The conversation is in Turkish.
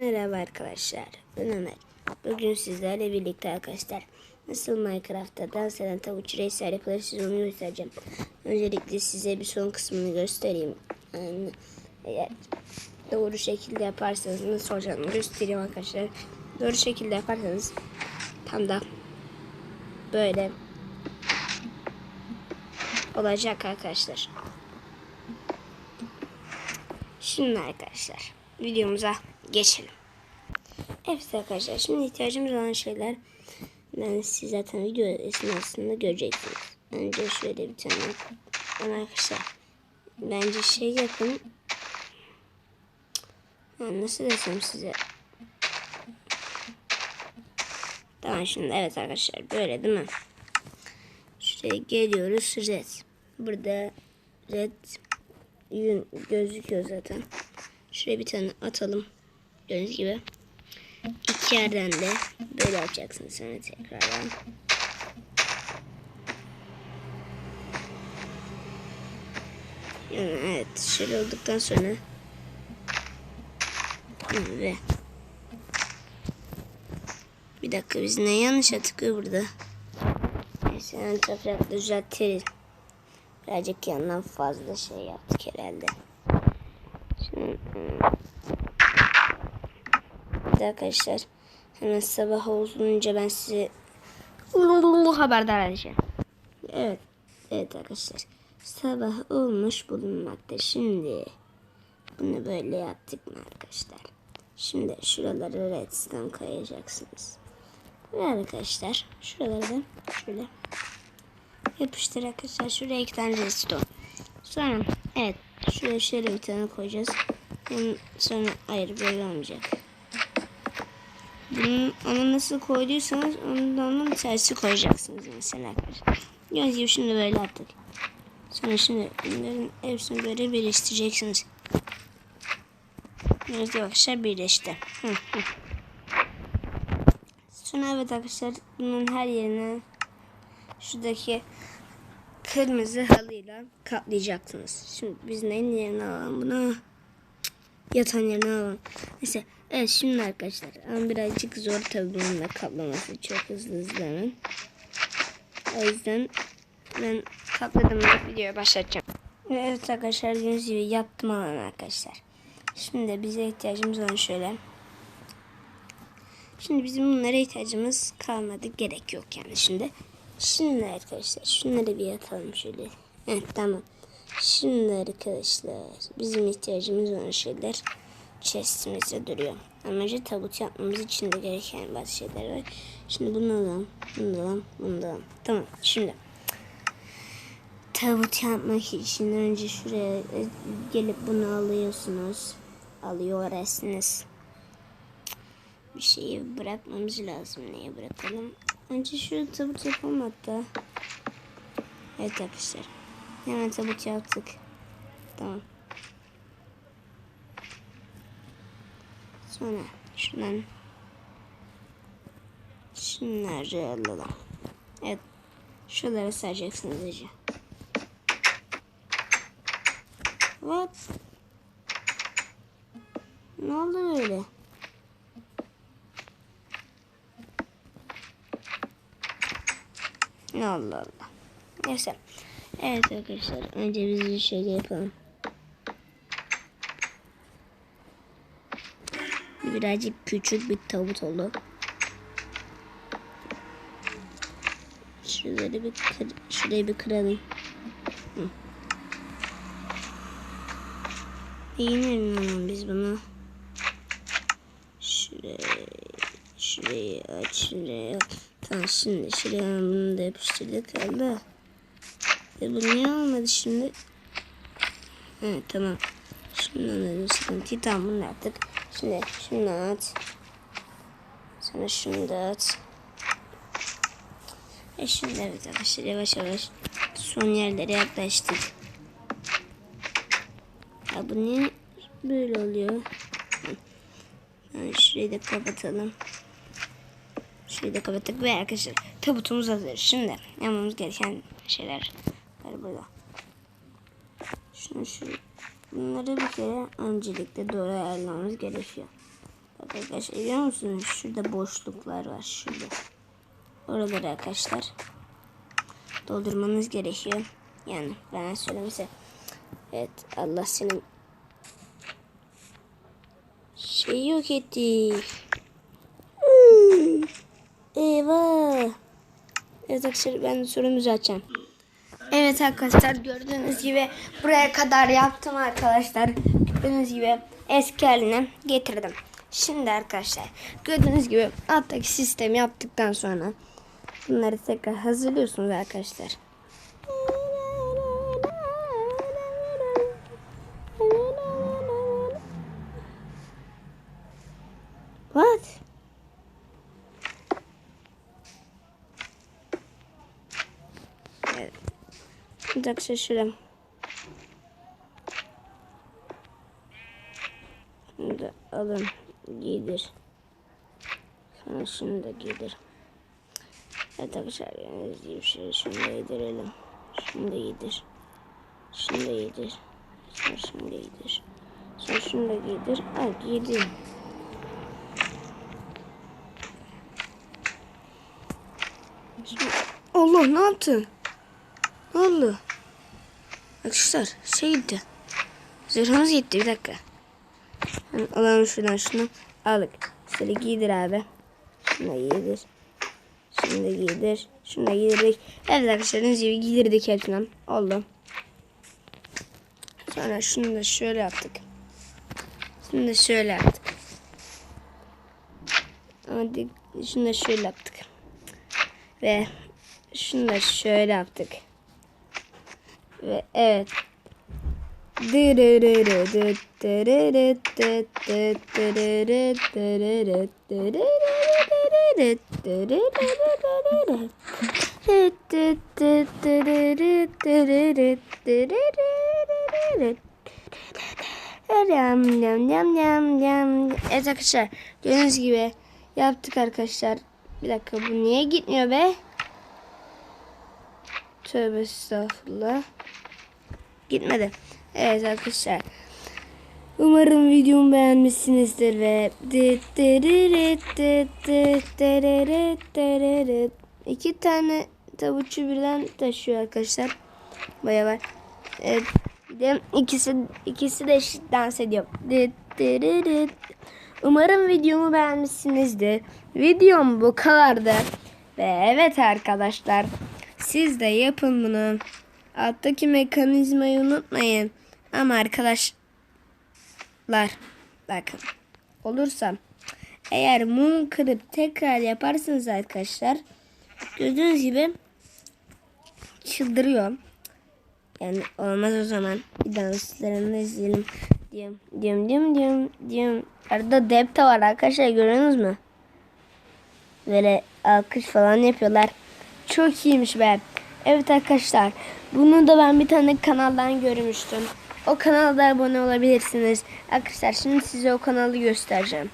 Merhaba arkadaşlar. Ben Ömer. Bugün sizlerle birlikte arkadaşlar nasıl Minecraft'ta dans eden tavuk reisler yapılır size onu göstereceğim. Öncelikle size bir son kısmını göstereyim. Yani eğer doğru şekilde yaparsanız nasıl olacağını göstereyim arkadaşlar. Doğru şekilde yaparsanız tam da böyle olacak arkadaşlar. Şimdi arkadaşlar videomuza geçelim. Evet arkadaşlar şimdi ihtiyacımız olan şeyler ben siz zaten video esnasında göreceksiniz. Önce şöyle bir tane arkadaşlar bence şey yapın yani nasıl desem size Tamam şimdi evet arkadaşlar böyle değil mi? Şuraya geliyoruz red. Burada red yün gözüküyor zaten. Şuraya bir tane atalım. Gördüğünüz gibi. İki yerden de böyle yapacaksınız sonra tekrardan. Evet şöyle olduktan sonra ve bir dakika biz ne yanlış tıkıyor burada. Neyse yani toprak düzeltiriz. Birazcık yandan fazla şey yaptık herhalde. Şimdi de arkadaşlar hemen sabah olunca ben size haberdar edeceğim. Evet. Evet arkadaşlar. Sabah olmuş bulunmakta. Şimdi bunu böyle yaptık mı arkadaşlar? Şimdi şuraları redstone koyacaksınız. Ve arkadaşlar şuraları da şöyle yapıştır arkadaşlar. Şuraya iki tane redstone. Sonra evet şuraya şöyle bir tane koyacağız. Sonra hayır böyle olmayacak. Bunu onu nasıl koyduysanız onun tersi koyacaksınız mesela arkadaşlar. Gördüğünüz şimdi böyle yaptık. Sonra şimdi bunların hepsini böyle birleştireceksiniz. Gördüğünüz gibi arkadaşlar birleşti. Sonra evet arkadaşlar bunun her yerine şuradaki kırmızı halıyla katlayacaksınız. Şimdi biz neyin yerine alalım bunu? Yatan yerine alalım. Neyse evet şimdi arkadaşlar ama birazcık zor tabii bununla kaplaması çok hızlı hemen. O yüzden ben katladım videoya başlatacağım. Ve evet arkadaşlar gördüğünüz gibi yaptım alan arkadaşlar. Şimdi bize ihtiyacımız olan şöyle. Şimdi bizim bunlara ihtiyacımız kalmadı. Gerek yok yani şimdi. Şimdi arkadaşlar şunları bir atalım şöyle. Evet tamam. Şimdi arkadaşlar bizim ihtiyacımız olan şeyler chestimizde duruyor. Ama önce tabut yapmamız için de gereken bazı şeyler var. Şimdi bunu alalım, bunu alalım, bunu alalım. Tamam şimdi. Tabut yapmak için önce şuraya gelip bunu alıyorsunuz. Alıyorsunuz. Bir şeyi bırakmamız lazım. Neye bırakalım? Önce şu tabut yapalım hatta. Evet arkadaşlar. Hemen tabut yaptık. Tamam. Sonra şundan şunları alalım. Evet. Şuraları saracaksınız Ece. What? Ne oldu böyle? Allah Allah. Neyse. Evet arkadaşlar. Önce biz şey yapalım. Birazcık küçük bir tavut oldu. Şurayı bir kır, şurayı bir kıralım. Hı. Yine biz bunu. Şurayı, şurayı aç, şuraya. Tamam şimdi şuraya bunu da yapıştırdık herhalde. E bu niye olmadı şimdi? Evet tamam. Şundan da bir sıkıntı. Tamam bunu yaptık. Şimdi şunu at. Sonra şunu da at. E şimdi evet arkadaşlar yavaş yavaş son yerlere yaklaştık. Ya bu niye böyle oluyor? Yani şurayı da kapatalım. Şurayı da kapattık ve arkadaşlar tabutumuz hazır. Şimdi yapmamız gereken şeyler var burada. Şunu şu bunları bir kere öncelikle doğru ayarlamamız gerekiyor. Bak arkadaşlar biliyor musunuz? Şurada boşluklar var. Şurada. Oraları arkadaşlar doldurmanız gerekiyor. Yani ben söylemese. Evet Allah senin şey yok etti. Hmm. Eyvah. Evet arkadaşlar ben sorumuzu açacağım. Evet arkadaşlar gördüğünüz gibi buraya kadar yaptım arkadaşlar. Gördüğünüz gibi eski haline getirdim. Şimdi arkadaşlar gördüğünüz gibi alttaki sistemi yaptıktan sonra bunları tekrar hazırlıyorsunuz arkadaşlar. What? Evet. Bir dakika şaşırım. Şunu da alın giydir. Sonra şunu da giydir. Evet arkadaşlar yani bir şey şunu da yedirelim. Şunu da giydir. Şunu da giydir. Sonra şunu da giydir. Sonra şunu da giydir. Al giydim. Allah ne yaptın? Ne oldu? Arkadaşlar şey gitti. Zırhımız gitti bir dakika. Hemen alalım şuradan şunu. Aldık. Şöyle giydir abi. Şunu da giydir. Şunu da giydir. Şunu da giydirdik. Evet arkadaşlar dediğiniz giydirdik hepsinden. Oldu. Sonra şunu da şöyle yaptık. Şunu da şöyle yaptık. Hadi şunu da şöyle yaptık. Ve şunu da şöyle yaptık. Ve evet. Evet arkadaşlar gördüğünüz gibi yaptık arkadaşlar. Bir dakika bu niye gitmiyor be? Tövbe estağfurullah. Gitmedi. Evet arkadaşlar. Umarım videomu beğenmişsinizdir ve iki tane tavukçu birden taşıyor arkadaşlar. Baya var. Evet. Bir ikisi ikisi de eşit dans ediyor. Umarım videomu beğenmişsinizdir. Videom bu kadardı. Ve evet arkadaşlar siz de yapın bunu. Alttaki mekanizmayı unutmayın. Ama arkadaşlar bakın olursa eğer mum kırıp tekrar yaparsanız arkadaşlar gördüğünüz gibi çıldırıyor. Yani olmaz o zaman. Bir danslarını izleyelim. Diyorum diyorum diyorum diyorum diyorum. Arada dep de var arkadaşlar görüyorsunuz mu? Böyle alkış falan yapıyorlar. Çok iyiymiş be. Evet arkadaşlar. Bunu da ben bir tane kanaldan görmüştüm. O kanalda abone olabilirsiniz. Arkadaşlar şimdi size o kanalı göstereceğim.